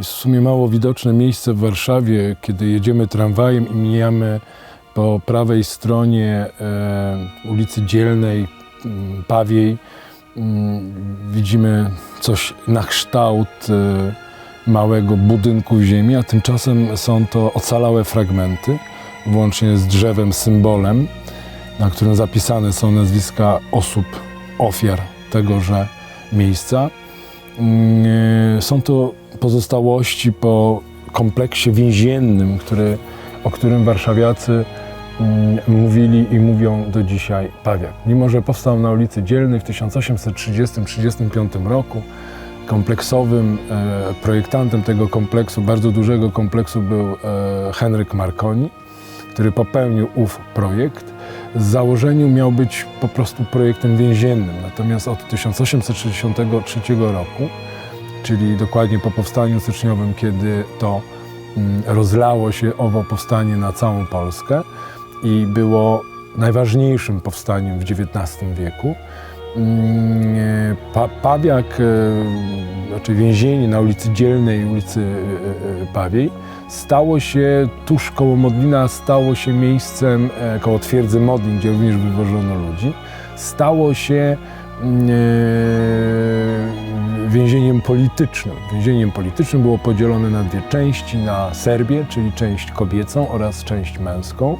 Jest w sumie mało widoczne miejsce w Warszawie, kiedy jedziemy tramwajem i mijamy po prawej stronie e, ulicy Dzielnej, m, Pawiej. m, Widzimy coś na kształt e, małego budynku w ziemi, a tymczasem są to ocalałe fragmenty, włącznie z drzewem, symbolem, na którym zapisane są nazwiska osób, ofiar tegoże miejsca. Mm, e, Są to pozostałości po kompleksie więziennym, który, o którym warszawiacy mm, mówili i mówią do dzisiaj Pawiak. Mimo, że powstał na ulicy Dzielnej w 1830-35 roku, kompleksowym e, projektantem tego kompleksu, bardzo dużego kompleksu był e, Henryk Marconi, który popełnił ów projekt. Z założeniu miał być po prostu projektem więziennym, natomiast od 1863 roku czyli dokładnie po powstaniu styczniowym, kiedy to mm, rozlało się owo powstanie na całą Polskę i było najważniejszym powstaniem w XIX wieku. Mm, e, Pa, Pawiak, e, znaczy więzienie na ulicy Dzielnej, ulicy e, Pawiej, stało się tuż koło Modlina, stało się miejscem koło twierdzy Modlin, gdzie również wywożono ludzi. Stało się mm, więzieniem politycznym. Więzieniem politycznym było podzielone na dwie części, na Serbię, czyli część kobiecą oraz część męską.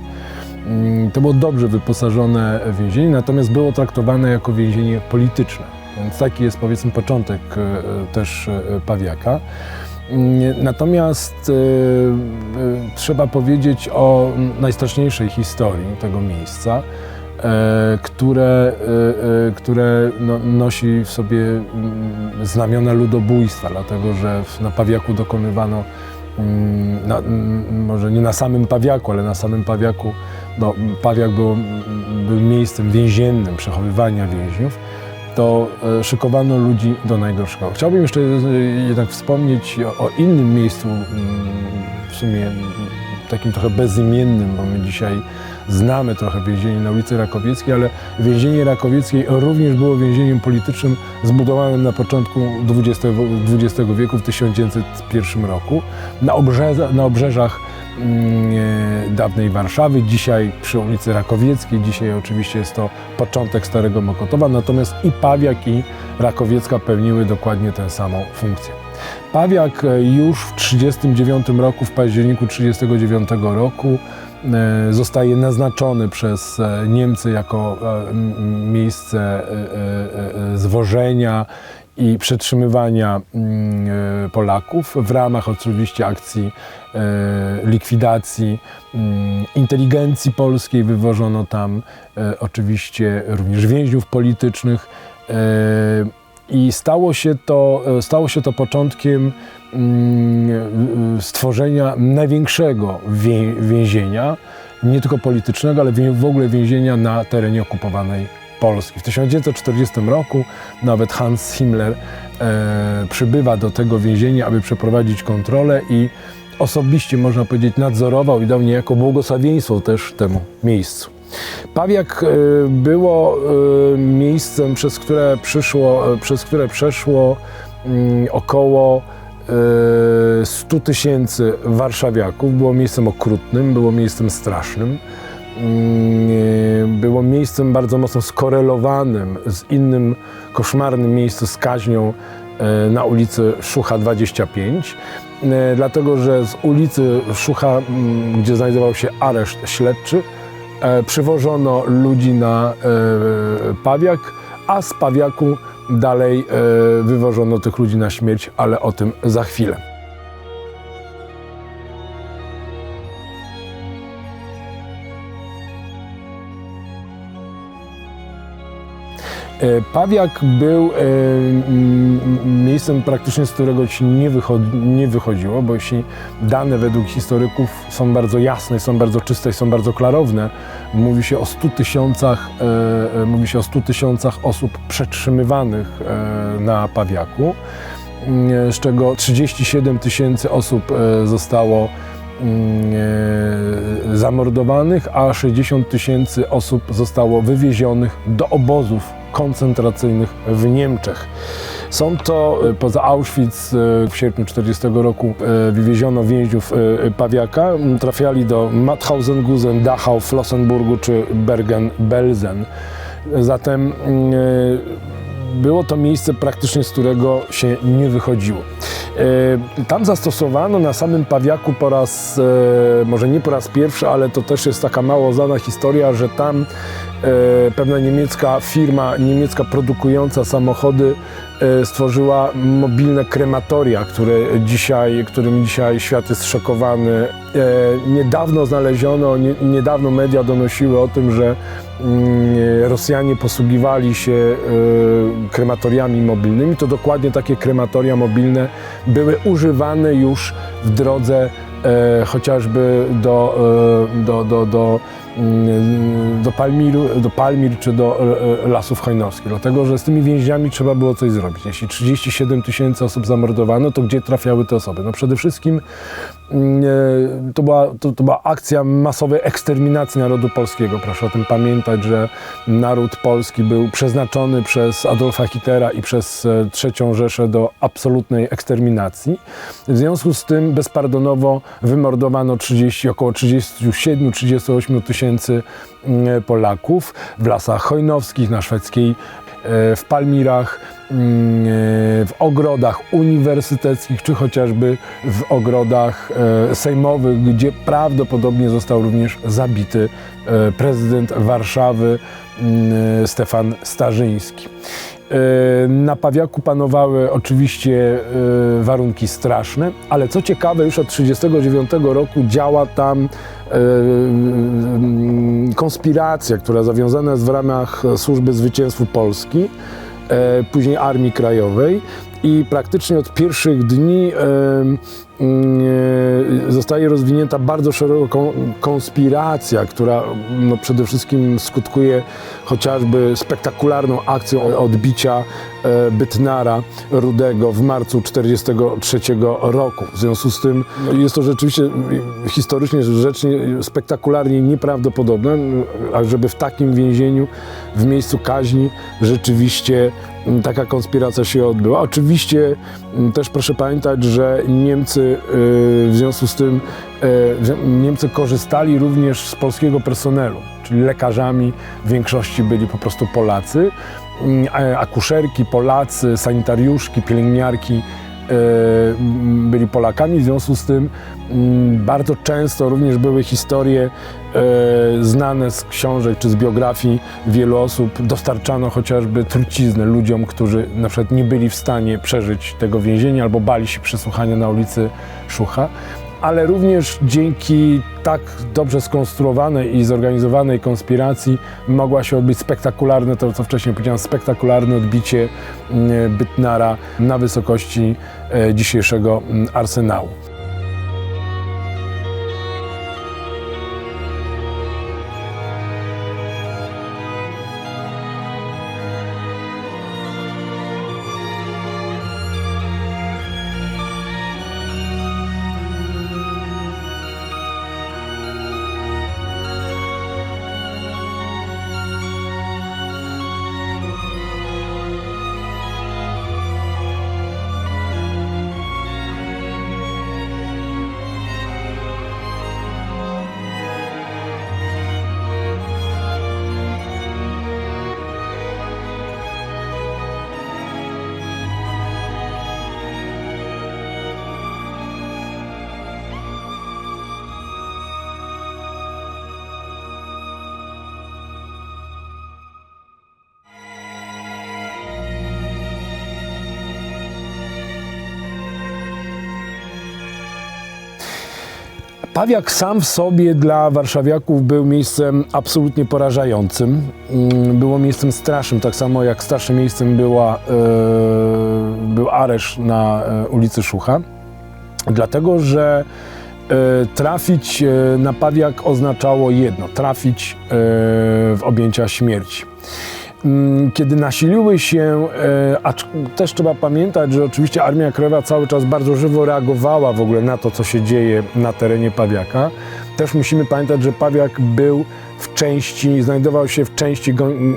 Mm, To było dobrze wyposażone więzienie, natomiast było traktowane jako więzienie polityczne. Więc taki jest powiedzmy początek e, też e, Pawiaka. Mm, Natomiast e, trzeba powiedzieć o najstraszniejszej historii tego miejsca, które, które no, nosi w sobie mm, znamiona ludobójstwa, dlatego że na Pawiaku dokonywano, na, mm, może nie na samym Pawiaku, ale na samym Pawiaku, bo Pawiak był, był miejscem więziennym przechowywania więźniów, to e, szykowano ludzi do najgorszego. Chciałbym jeszcze e, jednak wspomnieć o, o innym miejscu, mm, w sumie mm, takim trochę bezimiennym, bo my dzisiaj znamy trochę więzienie na ulicy Rakowieckiej, ale więzienie Rakowieckiej również było więzieniem politycznym zbudowanym na początku XX, wieku, w 1901 roku, na, obrzeża, na obrzeżach mm, e, dawnej Warszawy, dzisiaj przy ulicy Rakowieckiej, dzisiaj oczywiście jest to początek Starego Mokotowa, natomiast i Pawiak i Rakowiecka pełniły dokładnie tę samą funkcję. Pawiak e, już w 1939 roku, w październiku 1939 roku e, zostaje naznaczony przez e, Niemcy jako miejsce zwożenia i przetrzymywania Polaków w ramach oczywiście akcji likwidacji inteligencji polskiej. Wywożono tam oczywiście również więźniów politycznych. E, I stało się to, e, stało się to początkiem mm, e, stworzenia największego wię- więzienia, nie tylko politycznego, ale w ogóle więzienia na terenie okupowanej Polski. W 1940 roku nawet Hans Himmler e, przybywa do tego więzienia, aby przeprowadzić kontrolę i osobiście, można powiedzieć, nadzorował i dał niejako błogosławieństwo też temu miejscu. Pawiak e, było e, miejscem, przez które, przyszło, e, przez które przeszło mm, około e, 100 tysięcy warszawiaków. Było miejscem okrutnym, było miejscem strasznym. Mm, Było miejscem bardzo mocno skorelowanym z innym koszmarnym miejscem skaźnią e, na ulicy Szucha 25, e, dlatego że z ulicy Szucha, mm, gdzie znajdował się areszt śledczy, przywożono ludzi na e, Pawiak, a z Pawiaku dalej e, wywożono tych ludzi na śmierć, ale o tym za chwilę. Pawiak był e, miejscem praktycznie, z którego się nie, nie wychodziło, bo jeśli dane według historyków są bardzo jasne, są bardzo czyste i są bardzo klarowne, mówi się o 100 tysiącach, e, e, mówi się o 100 tysiącach osób przetrzymywanych e, na Pawiaku. mm, z czego 37 tysięcy osób e, zostało mm, e, zamordowanych, a 60 tysięcy osób zostało wywiezionych do obozów koncentracyjnych w Niemczech. Są to, e, poza Auschwitz e, w sierpniu 40 roku e, wywieziono więźniów Pawiaka, m, trafiali do Mauthausen-Gusen, Dachau, Flossenburgu czy Bergen-Belsen. Zatem mm, było to miejsce praktycznie, z którego się nie wychodziło. Tam zastosowano na samym Pawiaku po raz, może nie po raz pierwszy, ale to też jest taka mało znana historia, że tam pewna niemiecka firma, niemiecka produkująca samochody e, stworzyła mobilne krematoria, które dzisiaj, którym dzisiaj świat jest szokowany. E, Niedawno znaleziono, nie, niedawno media donosiły o tym, że mm, Rosjanie posługiwali się e, krematoriami mobilnymi. To dokładnie takie krematoria mobilne były używane już w drodze e, chociażby do, e, do, do, do, do, Palmiru, do Palmir czy do e, e, Lasów Hojnowskich, dlatego że z tymi więźniami trzeba było coś zrobić. Jeśli 37 tysięcy osób zamordowano, to gdzie trafiały te osoby? No przede wszystkim mm, to była, to, to była akcja masowej eksterminacji narodu polskiego. Proszę o tym pamiętać, że naród polski był przeznaczony przez Adolfa Hitlera i przez e, III Rzeszę do absolutnej eksterminacji. W związku z tym bezpardonowo wymordowano 30, około 37-38 tysięcy mm, Polaków w lasach hojnowskich, na szwedzkiej, e, w Palmirach, mm, e, w ogrodach uniwersyteckich, czy chociażby w ogrodach e, sejmowych, gdzie prawdopodobnie został również zabity e, prezydent Warszawy mm, Stefan Starzyński. E, Na Pawiaku panowały oczywiście e, warunki straszne, ale co ciekawe, już od 1939 roku działa tam e, mm, konspiracja, która zawiązana jest w ramach Służby Zwycięstwu Polski, e, później Armii Krajowej i praktycznie od pierwszych dni e, zostaje rozwinięta bardzo szeroka konspiracja, która no, przede wszystkim skutkuje chociażby spektakularną akcją odbicia e, Bytnara Rudego w marcu 1943 roku. W związku z tym no, jest to rzeczywiście e, historycznie rzecz nie- spektakularnie nieprawdopodobne, żeby w takim więzieniu, w miejscu kaźni rzeczywiście taka konspiracja się odbyła. Oczywiście też proszę pamiętać, że Niemcy y, w związku z tym że Niemcy korzystali również z polskiego personelu, czyli lekarzami w większości byli po prostu Polacy, Mm, akuszerki Polacy, sanitariuszki, pielęgniarki byli Polakami, w związku z tym bardzo często również były historie e, znane z książek czy z biografii wielu osób. Dostarczano chociażby truciznę ludziom, którzy na przykład nie byli w stanie przeżyć tego więzienia albo bali się przesłuchania na ulicy Szucha. Ale również dzięki tak dobrze skonstruowanej i zorganizowanej konspiracji mogła się odbyć spektakularne, to co wcześniej powiedziałem, spektakularne odbicie mm, Bytnara na wysokości e, dzisiejszego mm, arsenału. Pawiak sam w sobie dla warszawiaków był miejscem absolutnie porażającym. Mm, Było miejscem strasznym, tak samo jak strasznym miejscem była, e, był areszt na e, ulicy Szucha. Dlatego, że e, trafić na Pawiak oznaczało jedno, trafić w objęcia śmierci. Mm, Kiedy nasiliły się, e, a też trzeba pamiętać, że oczywiście Armia Krajowa cały czas bardzo żywo reagowała w ogóle na to, co się dzieje na terenie Pawiaka. Też musimy pamiętać, że Pawiak był w części, znajdował się w części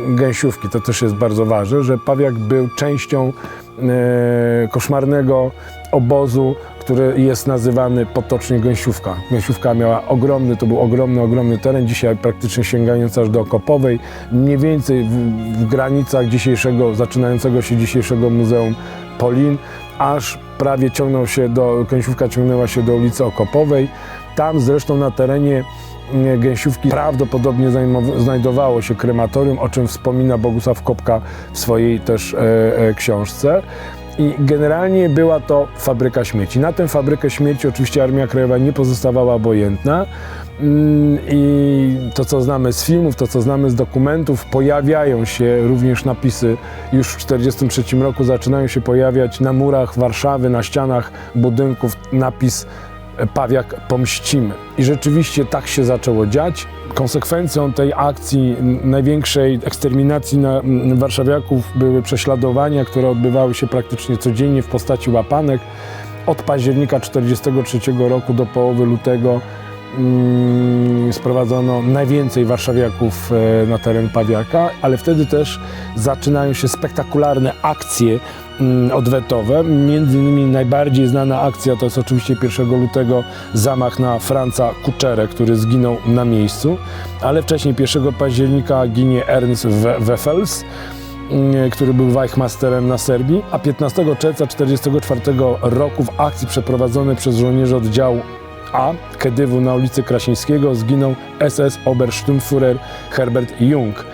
gęsiówki. To też jest bardzo ważne, że Pawiak był częścią e, koszmarnego obozu, który jest nazywany potocznie Gęsiówka. Gęsiówka miała ogromny, to był ogromny, ogromny teren, dzisiaj praktycznie sięgający aż do Okopowej, mniej więcej w, w granicach dzisiejszego, zaczynającego się dzisiejszego Muzeum Polin, aż prawie ciągnął się do, Gęsiówka ciągnęła się do ulicy Okopowej. Tam zresztą na terenie mm, Gęsiówki prawdopodobnie znajdowało się krematorium, o czym wspomina Bogusław Kopka w swojej też e, e, książce. I generalnie była to fabryka śmieci. Na tę fabrykę śmieci oczywiście Armia Krajowa nie pozostawała obojętna. Mm, I to, co znamy z filmów, to, co znamy z dokumentów, pojawiają się również napisy, już w 1943 roku zaczynają się pojawiać na murach Warszawy, na ścianach budynków napis Pawiak pomścimy. I rzeczywiście tak się zaczęło dziać. Konsekwencją tej akcji, największej eksterminacji na, warszawiaków były prześladowania, które odbywały się praktycznie codziennie w postaci łapanek. Od października 1943 roku do połowy lutego sprowadzono najwięcej warszawiaków e, na teren Pawiaka, ale wtedy też zaczynają się spektakularne akcje mm, odwetowe. Między innymi najbardziej znana akcja to jest oczywiście 1 lutego zamach na Franca Kuczerę, który zginął na miejscu, ale wcześniej 1 października ginie Ernst We- Weffels mm, który był Weichmasterem na Serbii, a 15 czerwca 1944 roku w akcji przeprowadzonej przez żołnierzy oddziału A. Kedywu na ulicy Krasińskiego zginął SS Obersturmführer Herbert Jung,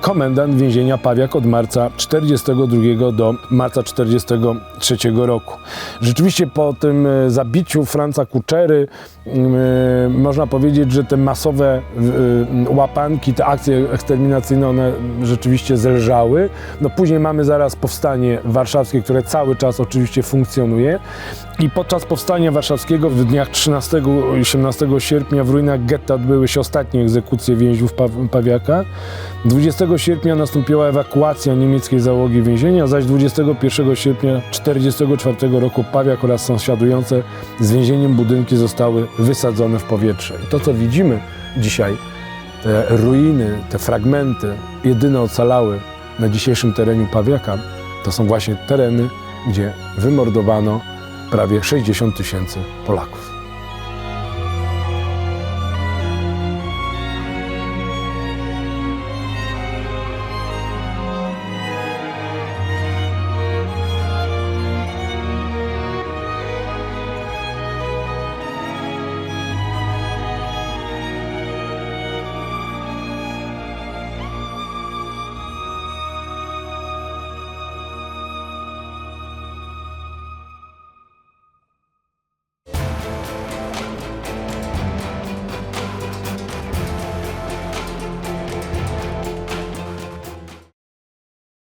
komendant więzienia Pawiak od marca 42 do marca 43 roku. Rzeczywiście po tym e, zabiciu Franca Kuczery mm, e, można powiedzieć, że te masowe e, łapanki, te akcje eksterminacyjne, one rzeczywiście zelżały. No później mamy zaraz powstanie warszawskie, które cały czas oczywiście funkcjonuje. I podczas powstania warszawskiego w dniach 13 i 18 sierpnia w ruinach getta odbyły się ostatnie egzekucje więźniów Pa- Pawiaka. 20 sierpnia nastąpiła ewakuacja niemieckiej załogi więzienia, zaś 21 sierpnia 1944 roku Pawiak oraz sąsiadujące z więzieniem budynki zostały wysadzone w powietrze. I to, co widzimy dzisiaj, te ruiny, te fragmenty, jedyne ocalały na dzisiejszym terenie Pawiaka, to są właśnie tereny, gdzie wymordowano prawie 60 tysięcy Polaków.